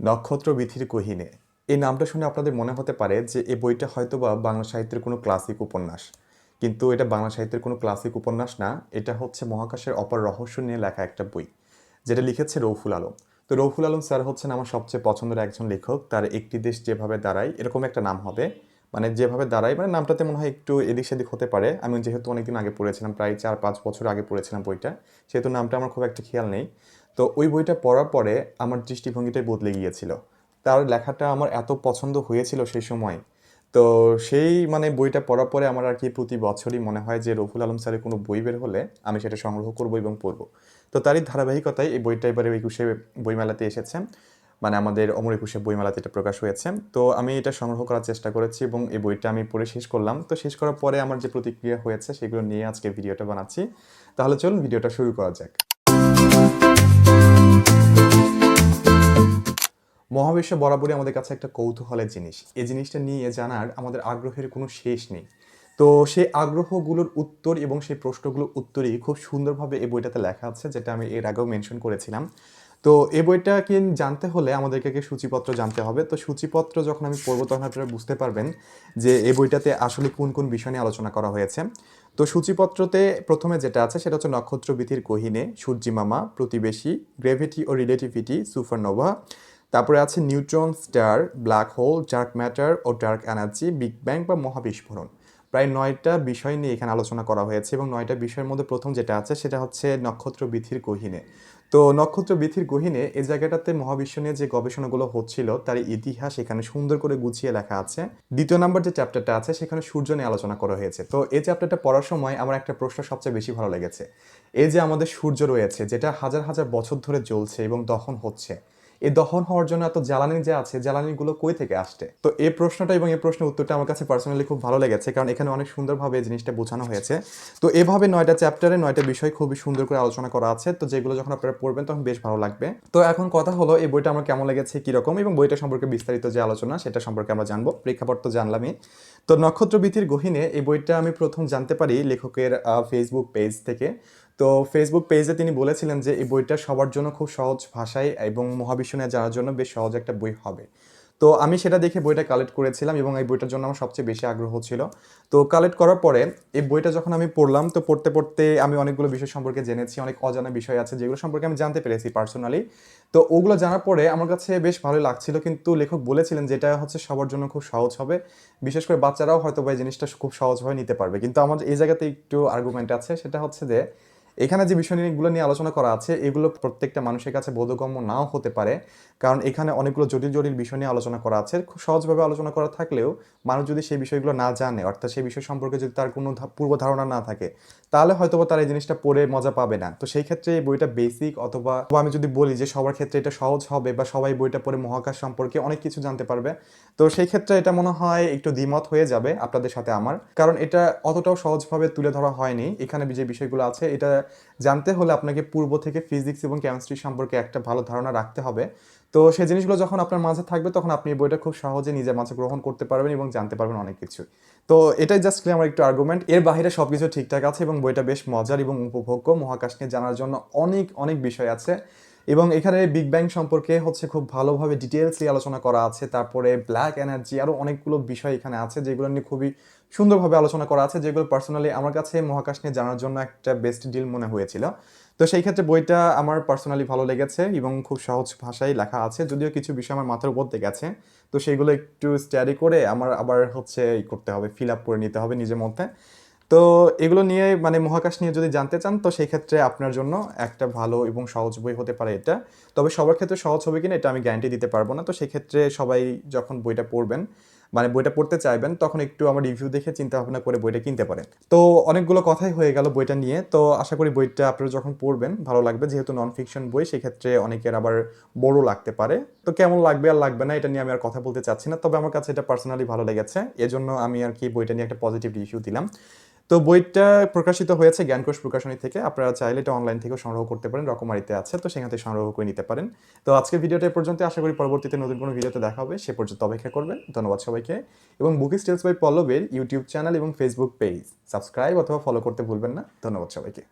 নক্ষত্র বিথির কহিনে এই নামটা শুনে আপনাদের মনে হতে পারে যে এই বইটা হয়তোবা বাংলা সাহিত্যের কোনো ক্লাসিক উপন্যাস। কিন্তু এটা বাংলা সাহিত্যের কোনো ক্লাসিক উপন্যাস না, এটা হচ্ছে মহাকাশের অপার রহস্য নিয়ে লেখা একটা বই, যেটা লিখেছে রৌফুল আলম। তো রৌফুল আলম স্যার হচ্ছেন আমার সবচেয়ে পছন্দের একজন লেখক, তার একটি দেশ যেভাবে দাঁড়ায়, এরকম একটা নাম হবে। মানে যেভাবে দাঁড়ায় মানে নামটাতে মনে হয় একটু এদিক সেদিক হতে পারে। আমি যেহেতু অনেকদিন আগে পড়েছিলাম, প্রায় চার পাঁচ বছর আগে পড়েছিলাম বইটা, সেহেতু নামটা আমার খুব একটা খেয়াল নেই। তো ওই বইটা পড়ার পরে আমার দৃষ্টিভঙ্গিটাই বদলে গিয়েছিল। তার লেখাটা আমার এত পছন্দ হয়েছিল সেই সময়। তো সেই মানে বইটা পড়ার পরে আমার আর কি প্রতি বছরই মনে হয় যে রফুল আলম স্যারের কোনো বই বের হলে আমি সেটা সংগ্রহ করব এবং পড়ব। তো তারই ধারাবাহিকতায় এই বইটা এবারে একুশে বইমেলাতে এসেছে। মানে আমাদের অমর একুশে বইমেলাতে এটা প্রকাশ হয়েছে। তো আমি এটা সংগ্রহ করার চেষ্টা করেছি এবং এই বইটা আমি পড়ে শেষ করলাম। তো শেষ করার পরে আমার যে প্রতিক্রিয়া হয়েছে সেগুলো নিয়ে আজকে ভিডিওটা বানাচ্ছি। তাহলে চলুন ভিডিওটা শুরু করা যাক। মহাবিশ্ব বরাবরই আমাদের কাছে একটা কৌতূহলের জিনিস। এই জিনিসটা নিয়ে জানার আমাদের আগ্রহের কোনো শেষ নেই। তো সেই আগ্রহগুলোর উত্তর এবং সেই প্রশ্নগুলোর উত্তরই খুব সুন্দরভাবে এই বইটাতে লেখা আছে, যেটা আমি এর আগেও মেনশন করেছিলাম। তো এই বইটা কি জানতে হলে আমাদেরকে সূচিপত্র জানতে হবে। তো সূচিপত্র যখন আমি পড়ব তখন আপনারা বুঝতে পারবেন যে এই বইটাতে আসলে কোন কোন বিষয় নিয়ে আলোচনা করা হয়েছে। তো সূচিপত্রতে প্রথমে যেটা আছে সেটা হচ্ছে নক্ষত্রবিধির কহিনে সূর্যিমামা প্রতিবেশী গ্রেভিটি ও রিলেটিভিটি, সুপারনোভা। তারপরে আছে neutron, star, black hole dark matter ও ডার্ক এনার্জি, বিগ ব্যাং বা মহাবিস্ফোরণ। প্রায় নয়টা বিষয় নিয়ে এখানে আলোচনা করা হয়েছে এবং নয়টা বিষয়ের মধ্যে প্রথম যেটা আছে সেটা হচ্ছে নক্ষত্র বিথির গহিনে। তো নক্ষত্র বিথির গহিনে এই জায়গাটাতে মহাবিশ্ব নিয়ে যে গবেষণাগুলো হচ্ছিল তার ইতিহাস এখানে সুন্দর করে গুছিয়ে লেখা আছে। দ্বিতীয় নাম্বার যে চ্যাপ্টারটা আছে সেখানে সূর্য নিয়ে আলোচনা করা হয়েছে। তো এই চ্যাপ্টারটা পড়ার সময় আমার একটা প্রশ্ন সবচেয়ে বেশি ভালো লেগেছে। এই যে আমাদের সূর্য রয়েছে, যেটা হাজার হাজার বছর ধরে জ্বলছে এবং দহন হচ্ছে এই দহন হওয়ার জন্য এত জ্বালানি যে আছে, জ্বালানিগুলো কই থেকে আসছে? তো এই প্রশ্নটা এবং এই প্রশ্নের উত্তরটা আমার কাছে পার্সোনালি খুব ভালো লেগেছে, কারণ এখানে অনেক সুন্দরভাবে এই জিনিসটা বোঝানো হয়েছে। তো এভাবে নয়টা চ্যাপ্টারে নয়টা বিষয় খুবই সুন্দর করে আলোচনা করা আছে, তো যেগুলো যখন আপনারা পড়বেন তখন বেশ ভালো লাগবে। তো এখন কথা হলো, এই বইটা আমার কেমন লেগেছে, কীরকম, এবং বইটা সম্পর্কে বিস্তারিত যে আলোচনা, সেটা সম্পর্কে আমরা জানব। প্রেক্ষাপট তো জানলামই। তো নক্ষত্রবীতির গহিনে এই বইটা আমি প্রথম জানতে পারি লেখকের ফেসবুক পেজ থেকে। তো ফেসবুক পেজে তিনি বলেছিলেন যে, এই বইটা সবার জন্য খুব সহজ ভাষায় এবং মহাবিশ্ব নিয়ে জানার জন্য বেশ সহজ একটা বই হবে। তো আমি সেটা দেখে বইটা কালেক্ট করেছিলাম এবং এই বইটার জন্য আমার সবচেয়ে বেশি আগ্রহ ছিল। তো কালেক্ট করার পরে এই বইটা যখন আমি পড়লাম, তো পড়তে পড়তে আমি অনেকগুলো বিষয় সম্পর্কে জেনেছি, অনেক অজানা বিষয় আছে যেগুলো সম্পর্কে আমি জানতে পেরেছি পার্সোনালি তো ওগুলো জানার পরে আমার কাছে বেশ ভালো লাগছিল, কিন্তু লেখক বলেছিলেন যেটা হচ্ছে সবার জন্য খুব সহজ হবে। বিশেষ করে বাচ্চারাও হয়তো বা এই জিনিসটা খুব সহজভাবে নিতে পারবে। কিন্তু আমার এই জায়গাতে একটু আর্গুমেন্ট আছে, সেটা হচ্ছে যে এখানে যে বিষয়গুলো নিয়ে আলোচনা করা আছে, এগুলো প্রত্যেকটা মানুষের কাছে বোধগম্য নাও হতে পারে। কারণ এখানে অনেকগুলো জটিল জটিল বিষয় নিয়ে আলোচনা করা আছে। খুব সহজভাবে আলোচনা করা থাকলেও মানুষ যদি সেই বিষয়গুলো না জানে, অর্থাৎ সেই বিষয় সম্পর্কে যদি তার কোনো পূর্ব ধারণা না থাকে, তাহলে হয়তো তার এই জিনিসটা পড়ে মজা পাবে না। তো সেই ক্ষেত্রে এই বইটা বেসিক অথবা আমি যদি বলি যে সবার ক্ষেত্রে এটা সহজ হবে বা সবাই বইটা পড়ে মহাকাশ সম্পর্কে অনেক কিছু জানতে পারবে, তো সেই ক্ষেত্রে এটা মনে হয় একটু দ্বিমত হয়ে যাবে আপনাদের সাথে আমার। কারণ এটা অতটাও সহজভাবে তুলে ধরা হয়নি। এখানে যে বিষয়গুলো আছে, এটা জানতে হলে আপনাকে পূর্ব থেকে ফিজিক্স এবং কেমিস্ট্রি সম্পর্কে একটা ভালো ধারণা রাখতে হবে। তো সেই জিনিসগুলো যখন আপনার মাঝে থাকবে, তখন আপনি এই বইটা খুব সহজে নিজের মাঝে গ্রহণ করতে পারবেন এবং জানতে পারবেন অনেক কিছু। তো এটাই জাস্ট আমার একটু আর্গুমেন্ট এর বাইরে সব কিছু ঠিকঠাক আছে এবং বইটা বেশ মজার এবং উপভোগ্য। মহাকাশ নিয়ে জানার জন্য অনেক অনেক বিষয় আছে। এবং এখানে বিগ ব্যাং সম্পর্কে হচ্ছে খুব ভালোভাবে ডিটেলসলি আলোচনা করা আছে। তারপরে ব্ল্যাক এনার্জি আরও অনেকগুলো বিষয় এখানে আছে যেগুলো নিয়ে খুবই সুন্দরভাবে আলোচনা করা আছে, যেগুলো পার্সোনালি আমার কাছে মহাকাশ নিয়ে জানার জন্য একটা বেস্ট ডিল মনে হয়েছিল। তো সেই ক্ষেত্রে বইটা আমার পার্সোনালি ভালো লেগেছে এবং খুব সহজ ভাষায় লেখা আছে, যদিও কিছু বিষয় আমার মাথার উপর গেছে। তো সেইগুলো একটু স্টাডি করে আমার আবার হচ্ছে ই করতে হবে ফিল আপ করে নিতে হবে নিজের মধ্যে। তো এগুলো নিয়ে মানে মহাকাশ নিয়ে যদি জানতে চান, তো সেই ক্ষেত্রে আপনার জন্য একটা ভালো এবং সহজ বই হতে পারে এটা। তবে সবার ক্ষেত্রে সহজ হবে কিনা এটা আমি গ্যারান্টি দিতে পারব না। তো সেক্ষেত্রে সবাই যখন বইটা পড়বেন মানে বইটা পড়তে চাইবেন, তখন একটু আমার রিভিউ দেখে চিন্তা ভাবনা করে বইটা কিনতে পারেন। তো অনেকগুলো কথাই হয়ে গেল বইটা নিয়ে। তো আশা করি বইটা আপনারা যখন পড়বেন, ভালো লাগবে। যেহেতু নন ফিকশন বই সেক্ষেত্রে অনেকের আবার বড় লাগতে পারে। তো কেমন লাগবে আর লাগবে না, এটা নিয়ে আমি আর কথা বলতে চাচ্ছি না। তবে আমার কাছে এটা পার্সোনালি ভালো লেগেছে। এজন্য আমি আর কি বইটা নিয়ে একটা পজিটিভ রিভিউ দিলাম। তো বইটা প্রকাশিত হয়েছে জ্ঞানকোষ প্রকাশনী থেকে। আপনারা চাইলে এটা অনলাইন থেকেও সংগ্রহ করতে পারেন, রকমারিতে আছে, তো সেখান থেকে সংগ্রহ করে নিতে পারেন। তো আজকের ভিডিওটা পর্যন্ত, আশা করি পরবর্তীতে নতুন কোনো ভিডিওতে দেখা হবে, সে পর্যন্ত অপেক্ষা করবেন। ধন্যবাদ সবাইকে। এবং বুক স্টেলস বাই পল্লবের ইউটিউব চ্যানেল এবং ফেসবুক পেজ সাবস্ক্রাইব অথবা ফলো করতে ভুলবেন না। ধন্যবাদ সবাইকে।